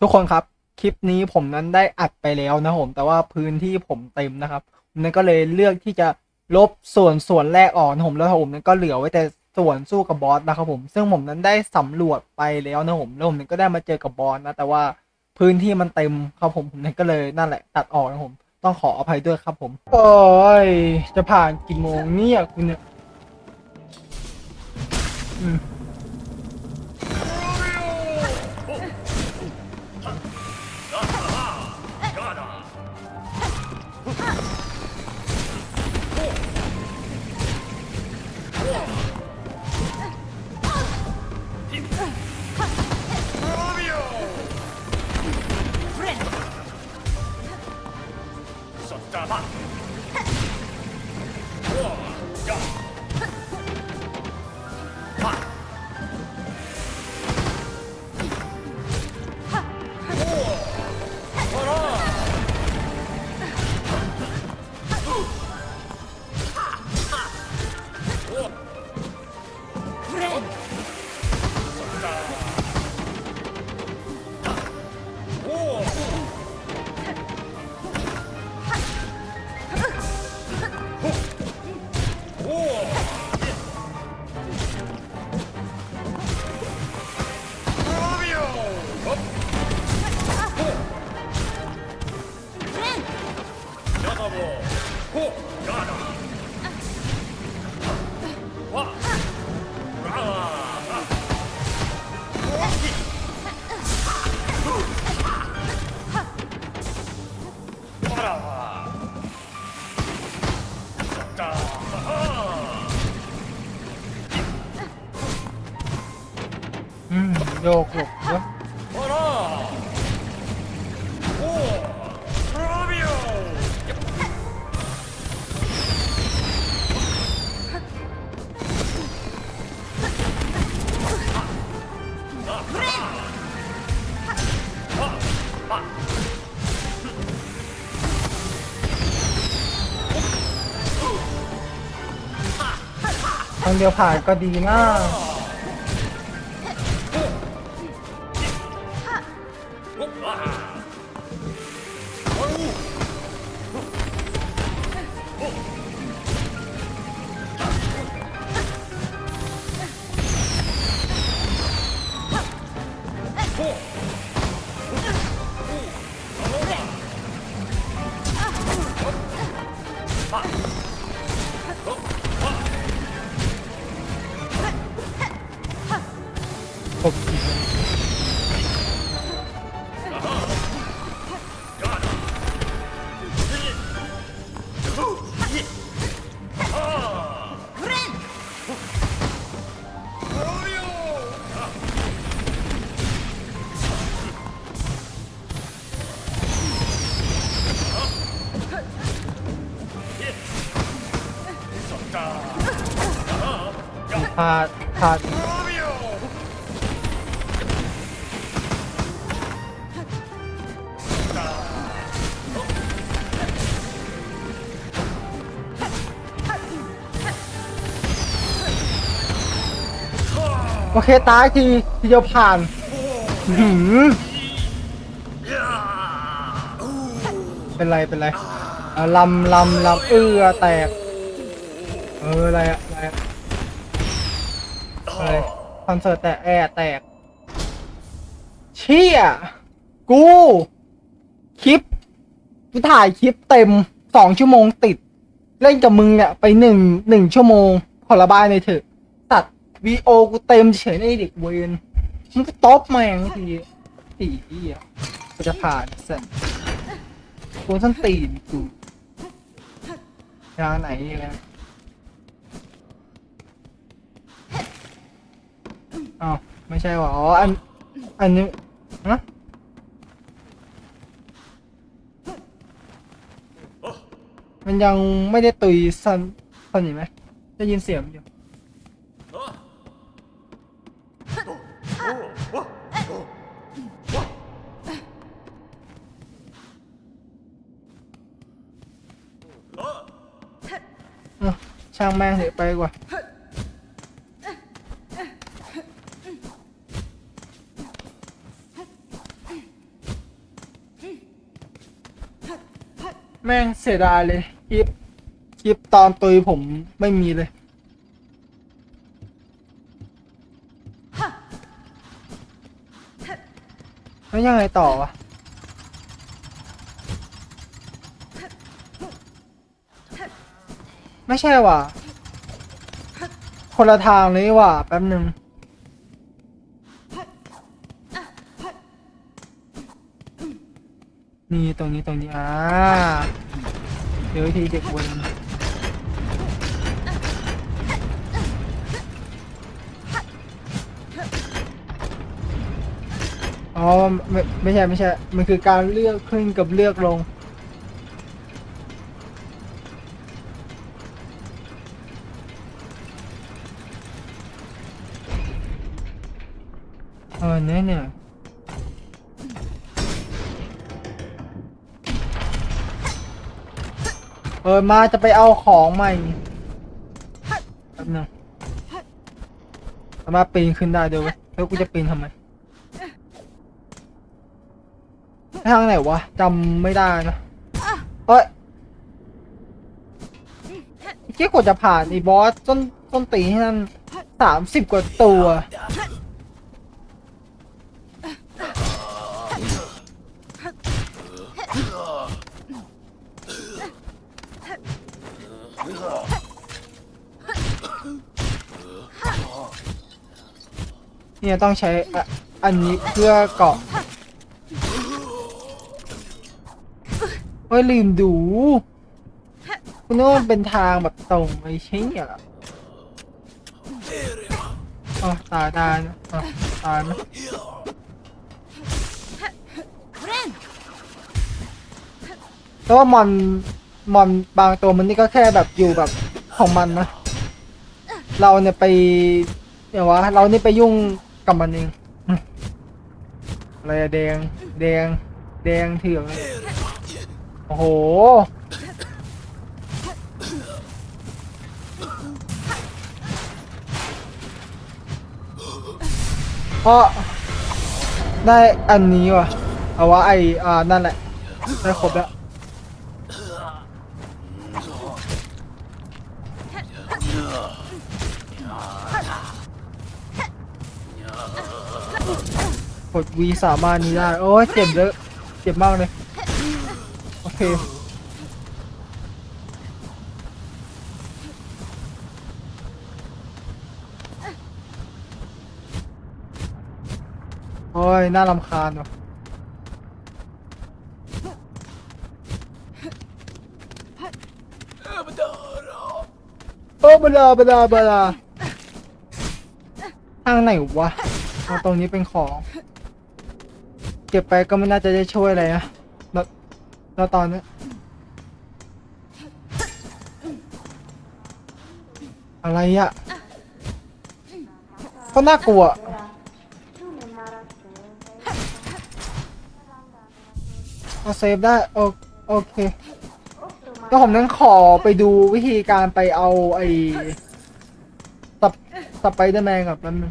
ทุกคนครับ คลิปนี้ผมนั้นได้อัดไปแล้วนะผม แต่ว่าพื้นที่ผมเต็มนะครับผมนั้นก็เลยเลือกที่จะลบส่วนส่วนแรกออกนะผมแล้วผมนั้นก็เหลือไว้แต่ส่วนสู้กับบอสนะครับผม ซึ่งผมนั้นได้สำรวจไปแล้วนะผมแล้วผมนั้นก็ได้มาเจอกับบอสนะแต่ว่าพื้นที่มันเต็มครับผมผมนั้นก็เลยนั่นแหละตัดออกนะผม ต้องขออภัยด้วยครับผม โอ้ยจะผ่านกี่โมงเนี่ยคุณเนี่ยอืม 不。อืมโยกหลบเทางเดียวผ่านก็ดีมากานผ่าโอเค ตายทีทีเดียวผ่านหือเป็นไร เป็นไรลำลำลำเอื้อแตก เออ อะไรอะอะไรอะ คอนเสิร์ตแตกแอร์แตก เชี่ย กู คลิป กูถ่ายคลิปเต็มสองชั่วโมงติด เล่นกับมึงเนี่ยไปหนึ่งหนึ่งชั่วโมงพอระบายในอยเถอะตัดวีโอกูเต็มเฉยในเด็กเวนมึงก็ตบแม่งทีตีอีอะกูจะผ่านเสร็จกูส้นตีนกูทางไหนอีกแล้ว อ้าวไม่ใช่ว่ะอ๋ออันอันนี้ฮะมันยังไม่ได้ตุยสันสันอยู่ไหมได้ยินเสียงอยู่ช่างแม่งเถอะไปกว่า แม่งเสียดายเลยคลิปคลิปตอนตุยผมไม่มีเลย แล้วยังไงต่อวะไม่ใช่ว่ะ คนละทางเลยนี่ว่ะแป๊บหนึ่ง นี่ตรงนี้ตรงนี้อ่าเดี๋ยวทีเด็กวนอ๋อไม่ไม่ใช่ไม่ใช่ มันคือการเลือกขึ้นกับเลือกลง เออมาจะไปเอาของใหม่แป๊บนึงสามารถปีนขึ้นได้เด้วยเวยแล้วกูจะปีนทำไมทางไหนวะจำไม่ได้นะเอ้ยเชี่ยกว่าจะผ่านไอีบอสต้นต้นตีให้นั่นสามสิบกว่าตัว เนี่ยต้องใช้อันนี้เพื่อเกาะเฮ้ยลืมดูคุณน่ามันเป็นทางแบบตรงไม่ใช่เหรออ๋อตายตายอ๋ตายไหมแล้วว่ามอนมอนบางตัวมันนี่ก็แค่แบบอยู่แบบของมันนะ เราเนี่ยไปเดี๋ยววะเรานี่ไปยุ่ง กับมันเองอะไรอะแดง แดง แดงเถื่อนโอ้โห เพราะได้อันนี้ว่ะ เอาว่าไออ่า นั่นแหละ ได้ครบแล้ว ดวีสามารถนี้ได้ โอ้ยเจ็บเยอะเจ็บมากเลย โอเคโอ้ย น่ารำคาญว่ะโอ้บลาบลาบลาทางไหนวะเอาตรงนี้เป็นของ เก็บไปก็ไม่น่าจะได้ช่วยอะไรนะแล้วแล้วตอนนี้อะไรอะก็น่ากลัว เอาเซฟได้ โอโอเค แล้วผมนั้นขอไปดูวิธีการไปเอาไอ้สปสไปเดอร์แมนกับนั้นง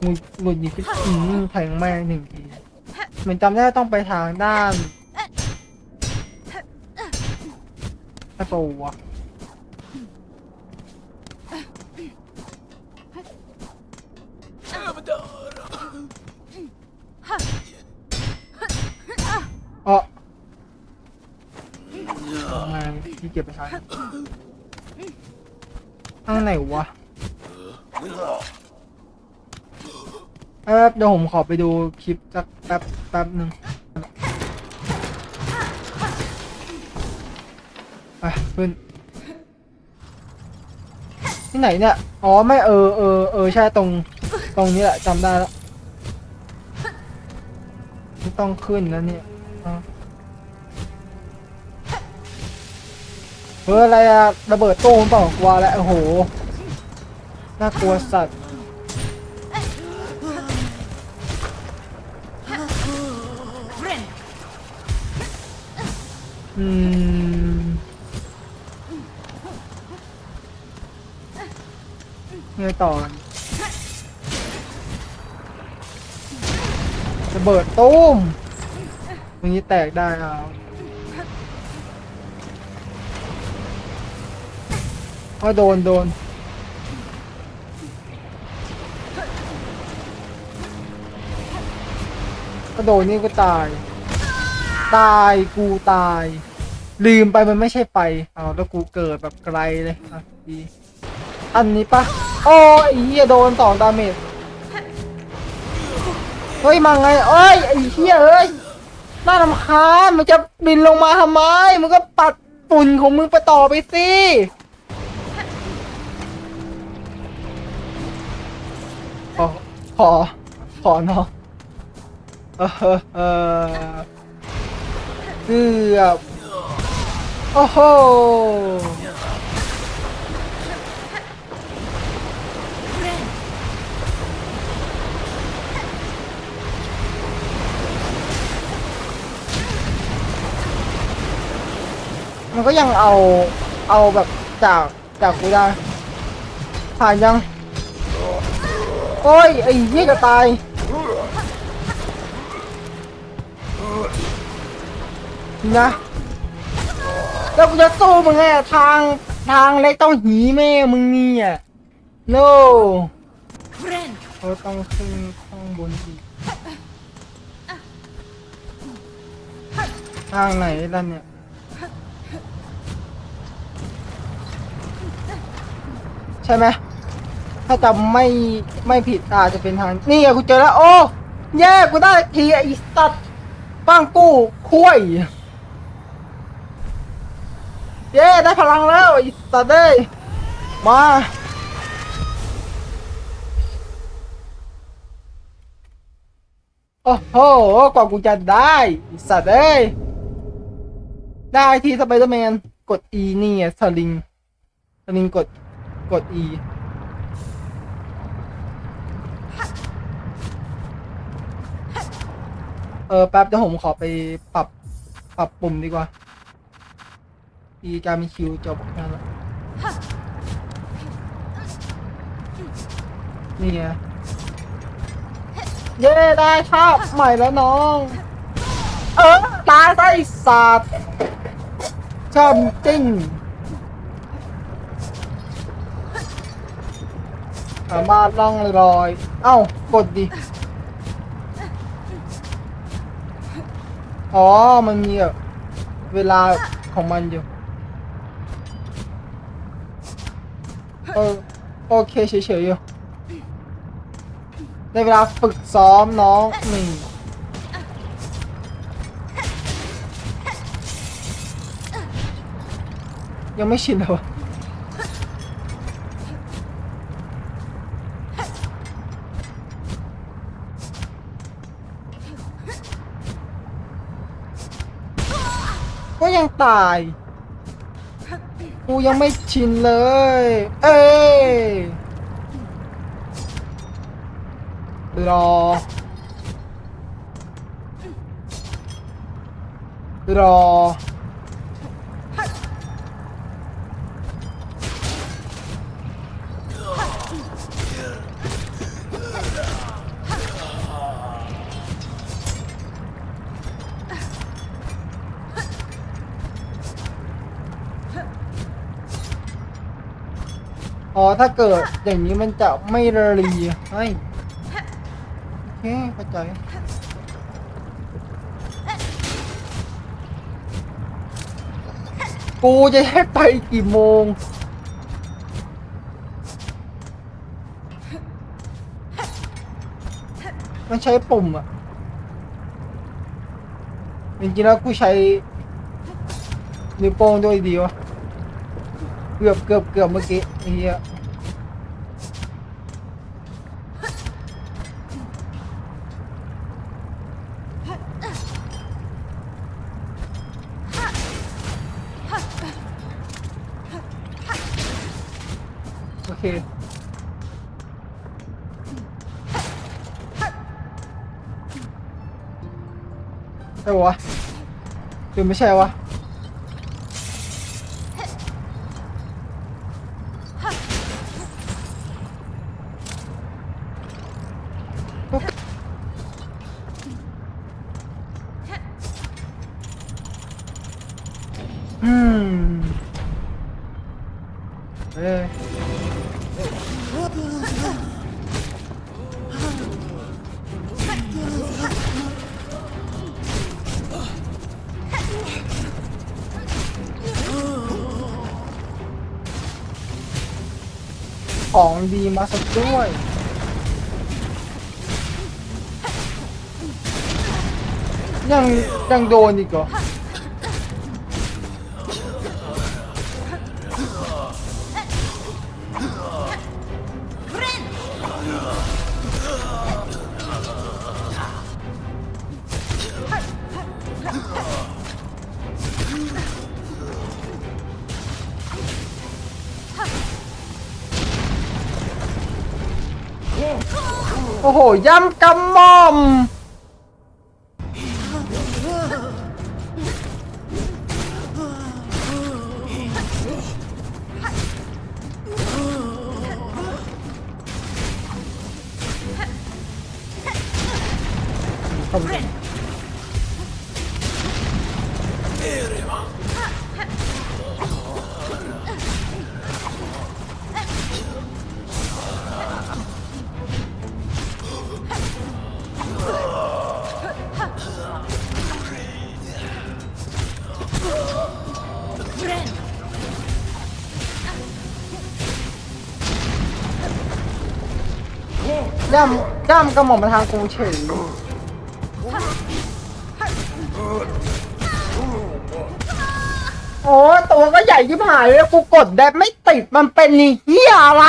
หงุดหงุดหงิดขึ้นอืมแทงแม่งหนึ่ง เหมือนจำได้ต้องไปทางด้านไอ้ปะวะอ๋อทำไมที่เก็บไปใช้ทางไหนวะ แป๊บเดี๋ยวผมขอไปดูคลิปสักแป๊บแป๊บหนึ่งไปขึ้นที่ไหนเนี่ย อ๋อ ไม่เออเออเออใช่ตรง ตรงนี้แหละจำได้แล้วไม่ต้องขึ้นแล้วเนี่ยเฮ้ยอะไรอะระเบิดตู้มเปล่ากลัวแล้วโอ้โห น่ากลัวสัตว์ืมเงยต่อจะเบิดตุ้มตรงนี้แตกได้เอาเอโดนโดนก็โดนนี่ก็ตาย ตายกูตาย ลืมไปมันไม่ใช่ไปเอาแล้วกูเกิดแบบไกลเลยอะดีอันนี้ปะโอ้ยไอ้เหี้ยโดนสองดาเมจเฮ้ยมาไงเอ้ยไอ้เหี้ยเอ้ยน่ารำคาญมันจะบินลงมาทำไมมันก็ปัดฝุ่นของมึงไปต่อไปสิขอขอขอเนาะเออเออ เกือบโอ้โหมันก็ยังเอาเอาแบบจากจากกูได้ผ่านยัง โอ้ย ไอ้เหี้ยจะตาย นะแล้วกูจะสู้มึงไงทางทางเล็กต้องหีแม่มึงนี่ย no Friend. เขาต้องขึ้นข้างบนอีกทางไหนล่ะเนี่ยใช่ไหมถ้าจำไม่ไม่ผิดอาจจะเป็นทางนี่กูเจอแล้วโอ้แย่กูได้ทีไอ้สัตว์ปังกู้คุ้ย เย้ได้พลังแล้วไอ้สัตว์เอ้ยมาโอ้โหกว่ากูจะได้ไอ้สัตว์เอ้ยได้ทีสไปเดอร์แมนกด E นี่ไงสลิงสลิงกดกด E เออแป๊บเดี๋ยวผมขอไปปรับ ปรับปุ่มดีกว่า E การมีคิวจบงานละนี่ไงเย้ได้ครับใหม่แล้วน้อง เออตายไอ้สัตว์ชอบจริงสามารถล่องลอย เอ้ากดดิ อ๋อ มันมีแบบเวลาของมันอยู่ เออโอเคเฉยๆอยู่ในเวลาฝึกซ้อมน้องหนึ่งยังไม่ชินเลยวะก็ยังตาย กูยังไม่ชินเลย เอ้ยรอ รอ ถ้าเกิดอย่างนี้มันจะไม่รีให้โอเคเข้าใจกูจะให้ไปกี่โมง มันใช้ปุ่มอะจริงๆแล้วกูใช้นิ้วโป้งด้วยดีวะ เกือบเกือบเกือบเมื่อกี้ไอ้เหี้ย เคใช่วะหรือไม่ใช่วะ ของดีมาสักด้วยยังยังโดนอีกเหรอ โอ้โหย่ำกำมอม ย่ำย่ำกระหม่อมมาทางกูเฉยโอ้ตัวก็ใหญ่ที่หายเลยกูกดแดบไม่ติดมันเป็นนี่เฮียอะไร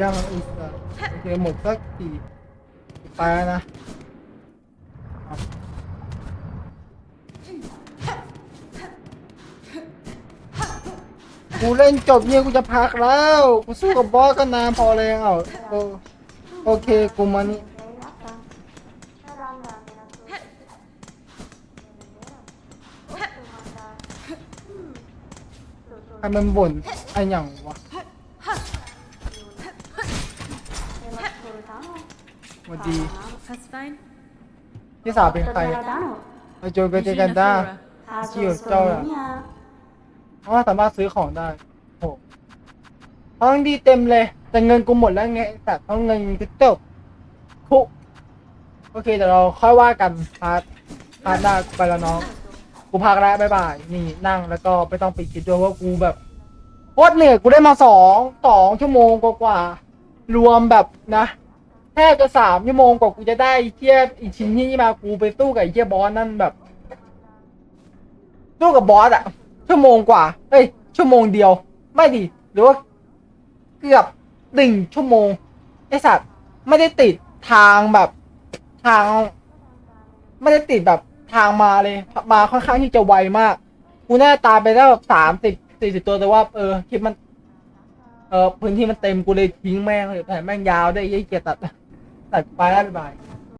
ย่างแล้วอีกอะโอเคหมดสักทีไปแล้วนะเอากูเล่นจบเนี่ยกูจะพักแล้ว กูสู้กับบอสก็นานพอแล้วโอโอเคกูมานี่ใครมันบ่นไอ้หยังว ดี That's fine. พี่สาวเป็นใครมาโจยไปเจอกันได้ Eugenia Flora. เกี่ยวเจ้าอะเพราะว่าสามารถซื้อของได้โหห้องดีเต็มเลย แต่เงินกูหมดแล้วไงไอ้สัตว์ต้องเงินกูจบคุโอเคเดี๋ยวเราค่อยว่ากันพาร์ทพาร์ทหน้าไปแล้วน้องกูพักแล้วบ๊ายบายนี่นั่งแล้วก็ไม่ต้องไปคิดด้วยว่ากูแบบโคตรเหนื่อยกูได้มาสองสองชั่วโมงกว่าๆรวมแบบนะ แทบจะสามชั่วโมงกว่ากูจะได้ไอเทียอีกชิ้นนี้มากูไปสู้กับไอ้เทียบอสนั่นแบบสู้กับบอสอะชั่วโมงกว่าเอ้ยชั่วโมงเดียว ไม่ดิหรือว่าเกือบหนึ่งชั่วโมงไอสัตว์ไม่ได้ติดทางแบบทาง ไม่ได้ติดแบบทางมาเลย มาค่อนข้างที่จะไวมาก กูน่าตายไปได้แบบสามสิบสี่สิบตัวแต่ว่า เออคลิปมันเออพื้นที่มันเต็มกูเลยทิ้งแม่งเลยแต่แม่งยาวได้ยี่เกียตัด ตัดไ